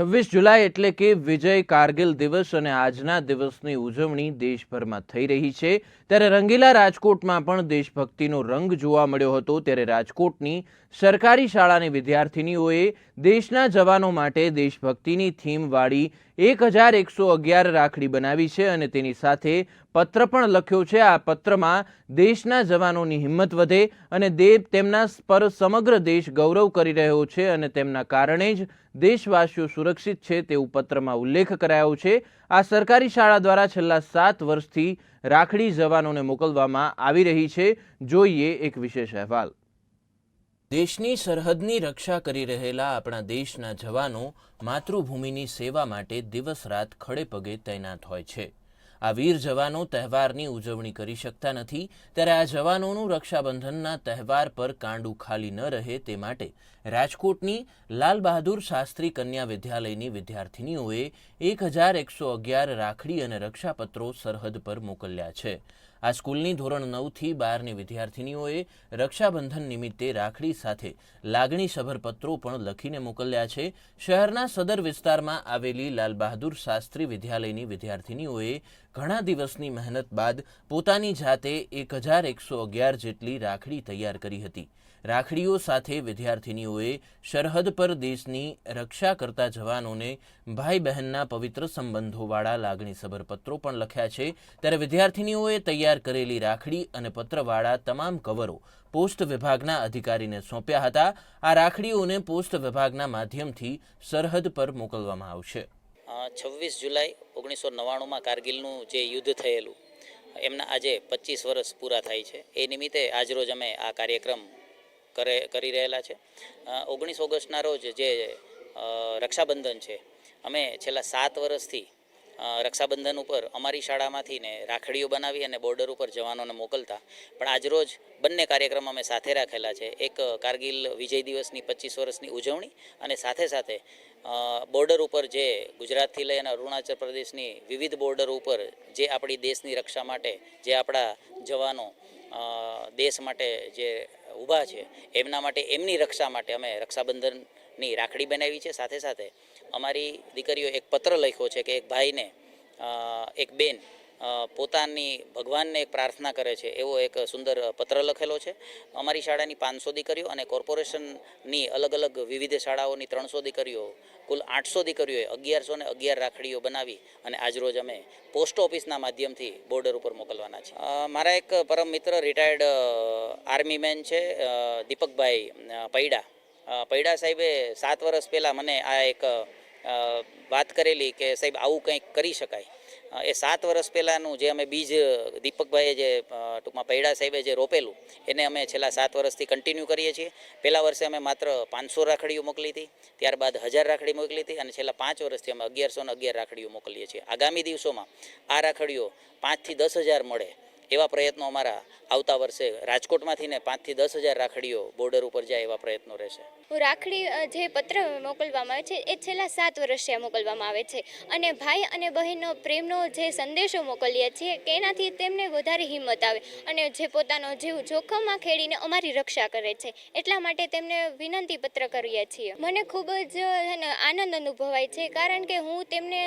છવ્વીસ જુલાઈ એટલે કે વિજય કારગિલ દિવસ અને આજના દિવસની ઉજવણી દેશભરમાં થઈ રહી છે. ત્યારે રંગીલા રાજકોટમાં પણ દેશભક્તિનો રંગ જોવા મળ્યો હતો. ત્યારે રાજકોટની સરકારી શાળાની વિદ્યાર્થિનીઓએ દેશના જવાનો માટે દેશભક્તિની થીમવાળી એક હજાર એકસો અગિયાર રાખડી બનાવી છે અને તેની સાથે પત્ર પણ લખ્યો છે. આ પત્રમાં દેશના જવાનોની હિંમત વધે અને દેવ તેમના પર સમગ્ર દેશ ગૌરવ કરી રહ્યો છે અને તેમના કારણે જ દેશવાસીઓ સુરક્ષિત છે તેવું પત્રમાં ઉલ્લેખ કરાયો છે. આ સરકારી શાળા દ્વારા છેલ્લા સાત વર્ષથી રાખડી જવાનોને મોકલવામાં આવી રહી છે. જોઈએ એક વિશેષ અહેવાલ. દેશની સરહદની રક્ષા કરી રહેલા આપણા દેશના જવાનો માતૃભૂમિની સેવા માટે દિવસ રાત ખડે પગે તૈનાત હોય છે. આ વીર જવાનો તહેવારની ઉજવણી કરી શકતા નથી, ત્યારે આ જવાનોનું રક્ષાબંધનના તહેવાર પર કાંડું ખાલી ન રહે તે માટે રાજકોટની લાલ બહાદુર શાસ્ત્રી કન્યા વિદ્યાલયની વિદ્યાર્થિનીઓએ એક હજાર એકસો અગિયાર રાખડી અને રક્ષાપત્રો સરહદ પર મોકલ્યા છે. આ સ્કૂલની ધોરણ નવથી બારની વિદ્યાર્થિનીઓએ રક્ષાબંધન નિમિત્તે રાખડી સાથે લાગણીસભર પત્રો પણ લખીને મોકલ્યા છે. શહેરના સદર વિસ્તારમાં આવેલી લાલ બહાદુર શાસ્ત્રી વિદ્યાલયની વિદ્યાર્થિનીઓએ ઘણા દિવસની મહેનત બાદ પોતાની જાતે એક હજાર એકસો અગિયાર જેટલી રાખડી તૈયાર કરી હતી. રાખડીઓ સાથે વિદ્યાર્થિનીઓએ સરહદ પર દેશની રક્ષા કરતા જવાનોને ભાઈ બહેનના પવિત્ર સંબંધોવાળા લાગણીસભર પત્રો પણ લખ્યા છે. ત્યારે વિદ્યાર્થિનીઓએ તૈયાર કરેલી રાખડી અને પત્રવાળા તમામ કવરો પોસ્ટ વિભાગના અધિકારીને સોંપ્યા હતા. આ રાખડીઓને પોસ્ટ વિભાગના માધ્યમથી સરહદ પર મોકલવામાં આવશે. છવ્વીસ જુલાઈ ઓગણીસો નવ્વાણુંમાં કારગિલનું જે યુદ્ધ થયેલું, એમના આજે પચીસ વર્ષ પૂરા થાય છે. એ નિમિત્તે આજરોજ અમે આ કાર્યક્રમ કરે, કરી રહેલા છે. ઓગણીસ ઓગસ્ટના રોજ જે રક્ષાબંધન છે, અમે છેલ્લા સાત વર્ષથી રક્ષાબંધન ઉપર અમારી શાળામાંથી ને રાખડીઓ બનાવી અને બોર્ડર ઉપર જવાનોને મોકલતા. પણ આજરોજ બંને કાર્યક્રમ અમે સાથે રાખેલા છે. એક કારગિલ વિજય દિવસની પચીસ વર્ષની ઉજવણી અને સાથે સાથે બોર્ડર ઉપર જે ગુજરાતથી લઈ અને અરુણાચલ પ્રદેશની વિવિધ બોર્ડર ઉપર જે આપણી દેશની રક્ષા માટે જે આપણા જવાનો દેશ માટે જે ઊભા છે, એમના માટે એમની રક્ષા માટે અમે રક્ષાબંધનની રાખડી બનાવી છે. સાથે સાથે અમારી દીકરીઓ એક પત્ર લખ્યો છે કે એક ભાઈને એક બેન પોતાની ભગવાનને એક પ્રાર્થના કરે છે. એવો એક સુંદર પત્ર લખેલો છે. અમારી શાળાની પાંચસો દીકરીઓ અને કોર્પોરેશનની અલગ અલગ વિવિધ શાળાઓની ત્રણસો દીકરીઓ, કુલ આઠસો દીકરીઓએ અગિયારસો ને અગિયાર રાખડીઓ બનાવી અને આજરોજ અમે પોસ્ટ ઓફિસના માધ્યમથી બોર્ડર ઉપર મોકલવાના છે મારા એક પરમ મિત્ર રિટાયર્ડ આર્મી મેન છે દીપકભાઈ પૈડા. પૈડા સાહેબે સાત વર્ષ પહેલાં મને આ એક વાત કરેલી કે સાહેબ, આવું કંઈક કરી શકાય. એ સાત વર્ષ પહેલાંનું જે અમે બીજ દીપકભાઈએ જે ટૂંકમાં પૈડા સાહેબે જે રોપેલું, એને અમે છેલ્લા સાત વર્ષથી કન્ટિન્યુ કરીએ છીએ. પહેલા વર્ષે અમે માત્ર પાંચસો રાખડીઓ મોકલી હતી, ત્યારબાદ હજાર રાખડી મોકલી હતી અને છેલ્લા પાંચ વર્ષથી અમે અગિયારસો ને અગિયાર રાખડીઓ મોકલીએ છીએ. આગામી દિવસોમાં આ રાખડીઓ પાંચથી દસ હજાર મળે એવા પ્રયત્નો અમારા આવતા વર્ષે રાજકોટમાંથી ને પાંચથી દસ હજાર રાખડીઓ બોર્ડર ઉપર જાય એવા પ્રયત્નો રહેશે. રાખડી જે પત્ર મોકલવામાં આવે છે, એ છેલ્લા સાત વર્ષથી મોકલવામાં આવે છે. અને ભાઈ અને બહેનનો પ્રેમનો જે સંદેશો મોકલીએ છીએ કે એનાથી તેમને વધારે હિંમત આવે. અને જે પોતાનો જીવ જોખમમાં ખેડીને અમારી રક્ષા કરે છે, એટલા માટે તેમને વિનંતી પત્ર કરીએ છીએ. મને ખૂબ જ આનંદ અનુભવાય છે, કારણ કે હું તેમને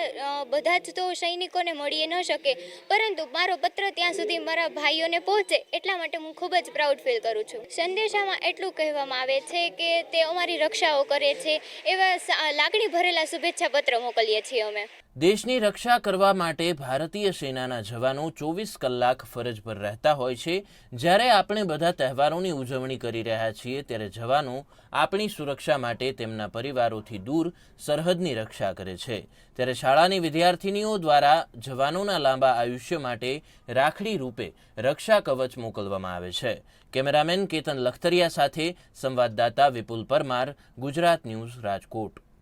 બધા જ તો સૈનિકોને મળી ન શકે, પરંતુ મારો પત્ર ત્યાં સુધી મારા ભાઈઓને પહોંચે. એટલા માટે હું ખૂબ જ પ્રાઉડ ફીલ કરું છું. સંદેશામાં એટલું કહેવામાં આવે છે કે તે અમારી રક્ષાઓ કરે છે, એવા લાગણી ભરેલા શુભેચ્છા પત્ર મોકલીએ છીએ અમે. દેશની રક્ષા કરવા માટે ભારતીય સેનાના જવાનો ચોવીસ કલાક ફરજ પર રહેતા હોય છે. જ્યારે આપણે બધા તહેવારોની ઉજવણી કરી રહ્યા છીએ, ત્યારે જવાનો આપણી સુરક્ષા માટે તેમના પરિવારોથી દૂર સરહદની રક્ષા કરે છે. ત્યારે શાળાની વિદ્યાર્થિનીઓ દ્વારા જવાનોના લાંબા આયુષ્ય માટે રાખડી રૂપે રક્ષા કવચ મોકલવામાં આવે છે. કેમેરામેન કેતન લખતરિયા સાથે સંવાદદાતા વિપુલ પરમાર, ગુજરાત ન્યૂઝ રાજકોટ.